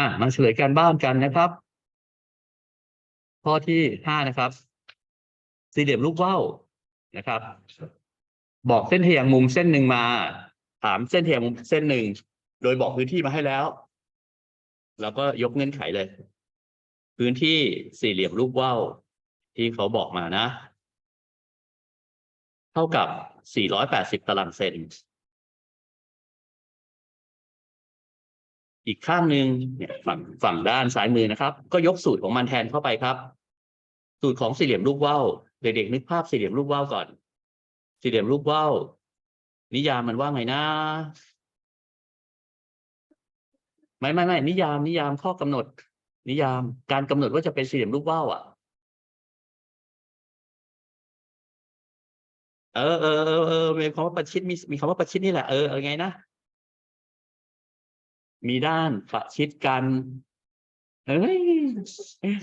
อะมาเฉลยการบ้านกันนะครับ ข้อที่ห้านะครับ สี่เหลี่ยมรูปว่าวนะครับ บอกเส้นทะแยงมุมเส้นหนึ่งมา ถามเส้นทะแยงมุมเส้นหนึ่ง โดยบอกพื้นที่มาให้แล้ว แล้วก็ยกเงื่อนไขเลย พื้นที่สี่เหลี่ยมรูปว่าวที่เขาบอกมานะ เท่ากับ 480 ตารางเซน อีกข้างหนึ่งเนี่ยฝั่งฝั่งด้านซ้ายมือนะครับ ก็ยกสูตรของมันแทนเข้าไปครับ สูตรของสี่เหลี่ยมรูปว่าวเด็กๆนึกภาพสี่เหลี่ยมรูปว่าวก่อน สี่เหลี่ยมรูปว่าวนิยามมันว่าไงนะ ไม่ไม่ไม่นิยามนิยามข้อกำหนด นิยามการกำหนดว่าจะเป็นสี่เหลี่ยมรูปว่าวอะเออเออเออเออมีคำว่าประชิดมีมีคำว่าประชิดนี่แหละเออเออไงนะ มีด้านประชิดกันเอ้ย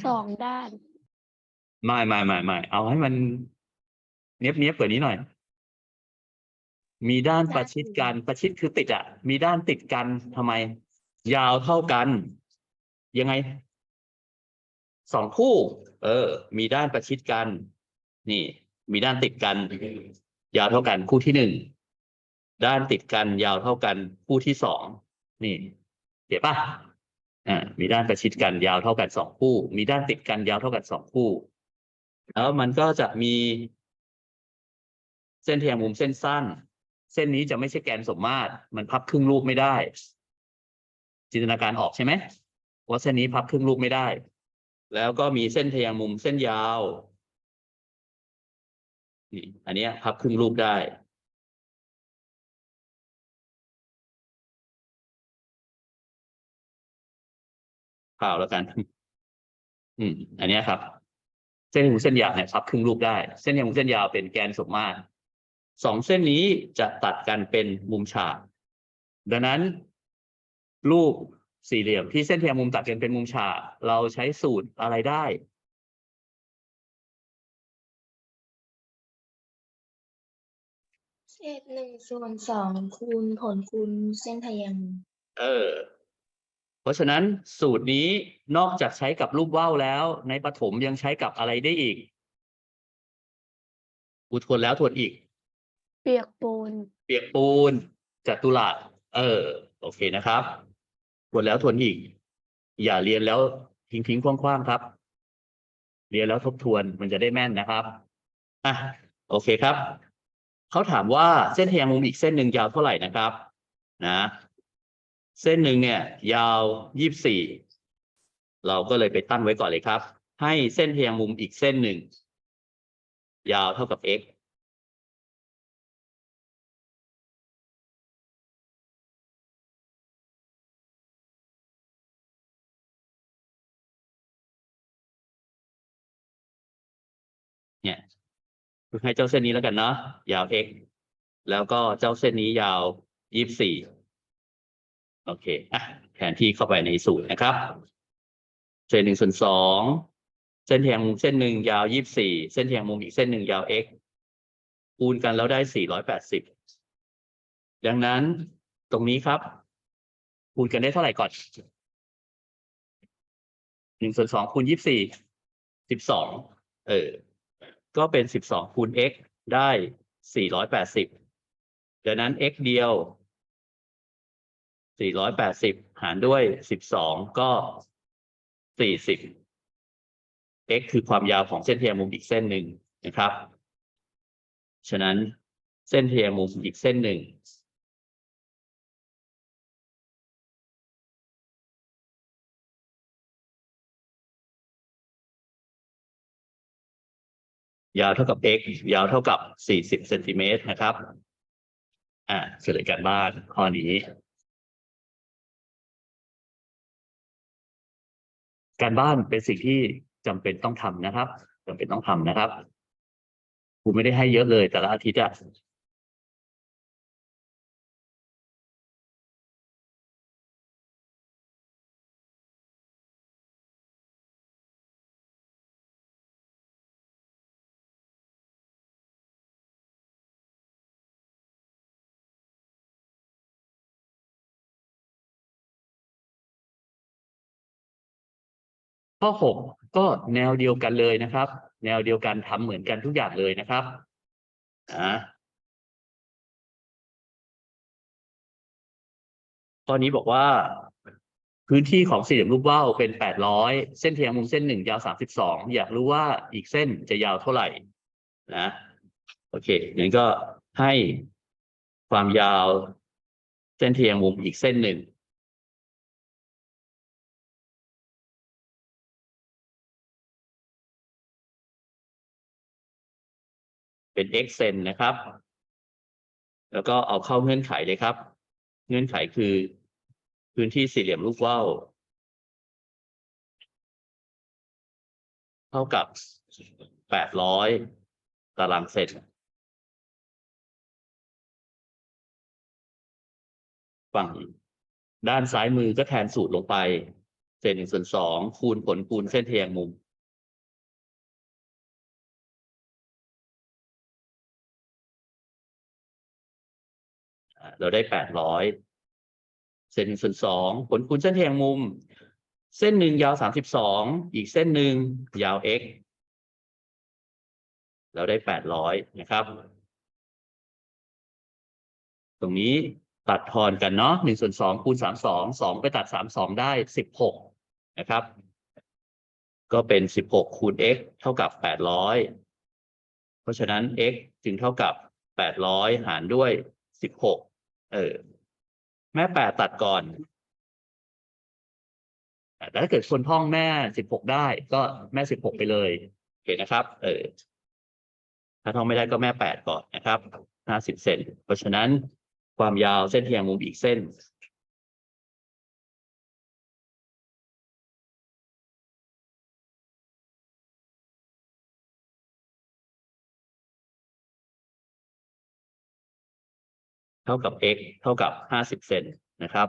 สองด้าน ไม่ไม่ไม่ไม่เอาให้มัน เนี้ยบเนี้ยบกว่านี้หน่อย มีด้านประชิดกัน ประชิดคือติดอะมีด้านติดกันทำไม ยาวเท่ากัน ยังไงสองคู่ เออ มีด้านประชิดกัน นี่ มีด้านติดกัน ยาวเท่ากันคู่ที่หนึ่งด้านติดกันยาวเท่ากันคู่ที่สองนี่ เห็นปะอ่ามีด้านประชิดกันยาวเท่ากันสองคู่ มีด้านติดกันยาวเท่ากันสองคู่ แล้วมันก็จะมี เส้นแทงมุมเส้นสั้น เส้นนี้จะไม่ใช่แกนสมมาตร มันพับครึ่งรูปไม่ได้ จินตนาการออกใช่ไหมว่าเส้นนี้พับครึ่งรูปไม่ได้ แล้วก็มีเส้นเทะแยงมุมเส้นยาวนี่อันเนี้ยพับครึ่งรูปได้ ข่าวแล้วกัน อืม อันเนี้ยครับ เส้นทะแยงมุมเส้นยาวเนี่ยพับครึ่งรูปได้ เส้นทะแยงมุมเส้นยาวเป็นแกนสมมาตรสองเส้นนี้จะตัดกันเป็นมุมฉาก ดังนั้น รูปสี่เหลี่ยมที่เส้นทะแยงมุมตัดกันเป็นมุมฉาก เราใช้สูตรอะไรได้ เศษหนึ่งส่วนสองคูณผลคูณเส้นทะแยงมุมเออเพ ราะฉะนั้นสูตรนี้นอกจากใช้กับรูปว่าวแล้ว ในประถมยังใช้กับอะไรได้อีกอุทวนแล้วทวนอีก เปียกปูน เปียกปูนจัตุรัสเออ โอเคนะครับทวนแล้วทวนอีก อย่าเรียนแล้วทิ้งทิ้งคว้างๆครับ เรียนแล้วทบทวนมันจะได้แม่นนะครับอะโอเคครับเขาถามว่าเส้นทะแยงมุมอีกเส้นหนึ่งยาวเท่าไหร่นะครับ นะ เส้นหนึ่งเนี่ย ยาวยี่สี่เราก็เลยไปตั้งไว้ก่อนเลยครับ ให้เส้นทะแยงมุมอีกเส้นหนึ่ง ยาวเท่ากับ x เนี่ยให้เจ้าเส้นนี้แล้วกันเนาะยาว x แล้วก็เจ้าเส้นนี้ยาวยี่สี่ โอเคอะแทนที่เข้าไปในสูตรนะครับ เส้นหนึ่งส่วนสองเส้นแทงมุมเส้นหนึ่งยาวยี่สิบสี่เส้นแทงมุมอีกเส้นหนึ่งยาว x คูณกันแล้วได้สี่ร้อยแปดสิบดังนั้นตรงนี้ครับคูณกันได้เท่าไหร่ก่อนหนึ่งส่วนสองคูณยี่สิบสี่สิบสองเออ ก็เป็นสิบสองคูณ x ได้สี่ร้อยแปดสิบดังนั้น x เดียว สี่ร้อยแปดสิบหารด้วยสิบสองก็สี่สิบ x คือความยาวของเส้นเทียมุมอีกเส้นหนึ่งนะครับ ฉะนั้นเส้นเทียมุมอีกเส้นหนึ่ง ยาวเท่ากับ x ยาวเท่ากับ 40เซนติเมตรนะครับ อ่าเฉลยการบ้านข้อนี้ การบ้านเป็นสิ่งที่จำเป็นต้องทำนะครับจำเป็นต้องทำนะครับครูไม่ได้ให้เยอะเลย แต่ละอาทิตย์อะ ข้อหกก็แนวเดียวกันเลยนะครับ แนวเดียวกันทำเหมือนกันทุกอย่างเลยนะครับข้อนี้บอกว่า พื้นที่ของสี่เหลี่ยมรูปว่าวเป็นแปดร้อยเส้นเทียงมุมเส้นหนึ่งยาวสามสิบสองอยากรู้ว่าอีกเส้นจะยาวเท่าไหร่ นะ โอเคงั้นก็ให้ความยาวเส้นเทียงมุมอีกเส้นหนึ่ง เป็น x เซนนะครับ แล้วก็เอาเข้าเงื่อนไขเลยครับ เงื่อนไขคือ พื้นที่สี่เหลี่ยมรูปว่าวเท่ากับแปดร้อยตารางเซนฝั่งด้านซ้ายมือก็แทนสูตรลงไป เศษหนึ่งส่วนสองคูณผลคูณเส้นเทียงมุม เราได้แปดร้อยเศษหนึ่งส่วนสองผลคูณเส้นเทียงมุม เส้นหนึ่งยาวสามสิบสองอีกเส้นหนึ่งยาว x เราได้แปดร้อยนะครับ ตรงนี้ตัดทอนกันเนาะหนึ่งส่วนสองคูณสามสองสองไปตัดสามสองได้สิบหกนะครับ ก็เป็นสิบหกคูณ x เท่ากับแปดร้อยเพราะฉะนั้น x จึงเท่ากับแปดร้อยหารด้วยสิบหก เออ แม่แปดตัดก่อนแต่ถ้าเกิดคนท่องแม่สิบหกได้ ก็แม่สิบหกไปเลยโอเคนะครับ เออ ถ้าท่องไม่ได้ก็แม่แปดก่อนนะครับห้าสิบเซนเพราะฉะนั้นความยาวเส้นเทียงมุมอีกเส้น เท่ากับ x เท่ากับห้าสิบเซนนะครับ